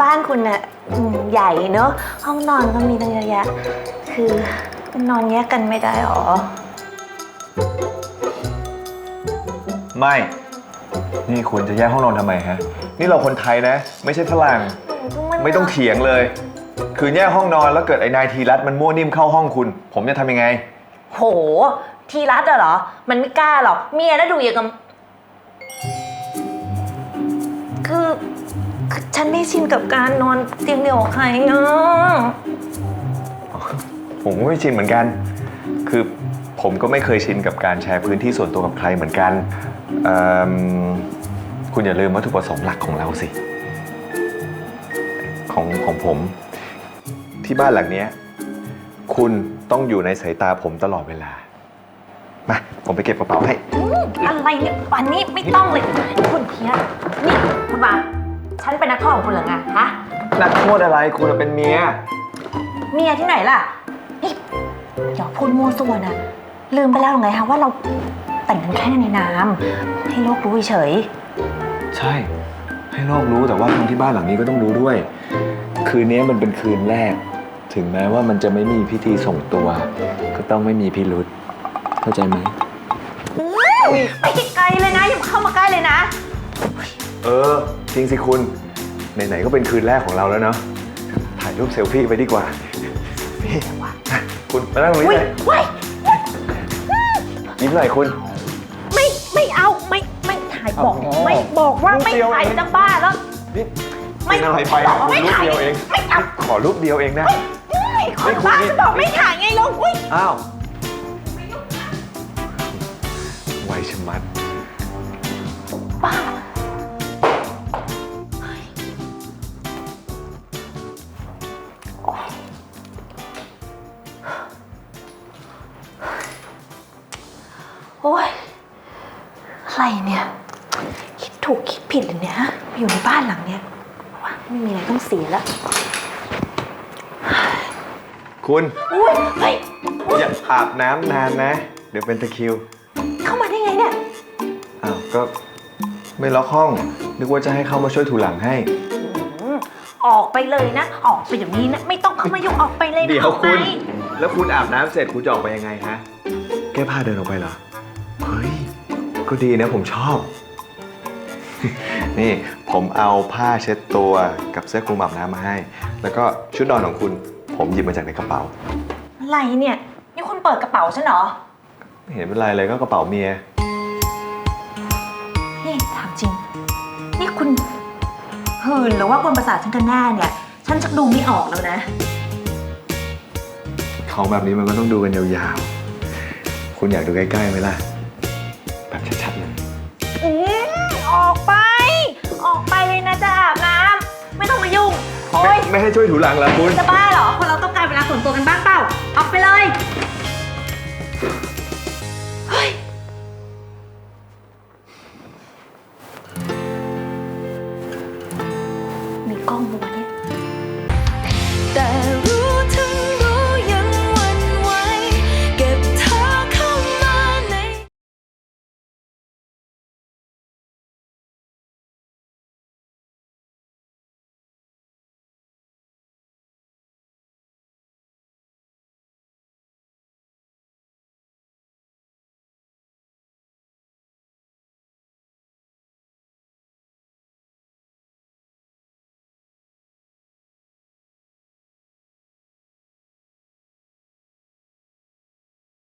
บ้านคุณน่ะอืมใหญ่เนอะห้องนอนก็มีตั้งเยอะแยะ คือนอนแยกกันไม่ได้หรอ ไม่ นี่คุณจะแยกห้องนอนทำไมฮะ นี่เราคนไทยนะ ไม่ใช่ฝรั่ง ไม่ต้องเถียงเลย คือแยกห้องนอนแล้วเกิดไอ้นายทีรัตมันมั่วนิ่มเข้าห้องคุณ ผมจะทำยังไง โห ทีรัตอะเหรอ มันไม่กล้าหรอก เมียน่าดูอย่างกับคือคือ ฉันไม่ชินกับการนอนเตียงเดียวกับใครเนาะผมก็ไม่ชินเหมือนกัน คือผมก็ไม่เคยชินกับการแชร์พื้นที่ส่วนตัวกับใครเหมือนกันเอิ่มคุณอย่าลืมวัตถุประสงค์หลักของเราสิ ของของผม ที่บ้านหลังเนี้ยคุณต้องอยู่ในสายตาผมตลอดเวลา มา ผมไปเก็บกระเป๋าให้ อะไรเนี่ยวันนี้ไม่ต้องเลย คุณเพียรนี่คุณวา ฉันเป็นนักโทษของคุณเหรอไงฮะ นักโทษอะไรคุณเป็นเมีย เมียที่ไหนล่ะ นี่อย่าพูดมั่วส่วนนะลืมไปแล้วไงคะว่าเราแต่งกันแค่ในน้ำให้โลกรู้เฉย ใช่ ให้โลกรู้แต่ว่าคนที่บ้านหลังนี้ก็ต้องรู้ด้วย คืนนี้มันเป็นคืนแรก ถึงแม้ว่ามันจะไม่มีพิธีส่งตัว ก็ต้องไม่มีพิรุษเข้าใจไหมไปไกลๆเลยนะอย่าเข้ามาใกล้เลยนะ เออ จริงสิคุณ ไหน ๆ ก็เป็นคืนแรกของเราแล้วเนาะถ่ายรูปเซลฟี่ไปดีกว่านี่อะคุณมานั่งตรงนี้อุ้ยเลยว้ายยิ้มหน่อยคุณ ไม่ไม่เอาไม่ไม่ถ่ายบอกอ๋อไม่บอกว่าไม่รูปเดียวถ่ายเอง จะบ้าแล้ว นี่ไม่เป็นอะไรไปบออะกว่าคุณไม่รูปถ่ายเดียวเอง ไม่เอา ขอรูปเดียวเองนะ ไม่คนบ้าจะบอกไม่ถ่ายไงลูกอุ้ยอ้าวไวชะมัด โอ้ยอะไรเนี่ย คิดถูกคิดผิดเลยเนี่ยฮะมาอยู่ในบ้านหลังเนี้ยว่าไม่มีอะไรต้องเสียแล้วคุณอุ้ยเฮ้ยอย่าอาบน้ำนานนะ เดี๋ยวเป็นตะคริว เข้ามาได้ไงเนี่ยอ้าวก็ไม่ล็อกห้อง นึกว่าจะให้เข้ามาช่วยถูหลังให้ อืมออกไปเลยนะ ออกไปเดี๋ยวนี้นะ ไม่ต้องเข้ามายุ่งออกไปเลยนะเดี๋ยวออกไปคุณ แล้วคุณอาบน้ำเสร็จคุณจะออกไปยังไงฮะ แก้ผ้าเดินออกไปเหรอเฮ้ย ก็ดีนะผมชอบ นี่ผมเอาผ้าเช็ดตัวกับเสื้อคลุมอาบน้ำมาให้ แล้วก็ชุดนอนของคุณ ผมหยิบมาจากในกระเป๋า อะไรเนี่ย นี่คุณเปิดกระเป๋าฉันเหรอ ไม่เห็นเป็นไรเลยก็กระเป๋าเมีย นี่ถามจริง นี่คุณหืนหรือว่าคนประสาทฉันกันแน่เนี่ย ฉันจะดูไม่ออกแล้วนะ ของแบบนี้มันก็ต้องดูกันยาวๆ คุณอยากดูใกล้ๆไหมล่ะ ไม่ให้ช่วยถูหลังเหรอคุณ จะบ้าเหรอ คนเราต้องการเวลาส่วนตัวกันบ้างเปล่า ออกไปเลย เฮ้ย มีกล้องมัวะเนี่ย แต่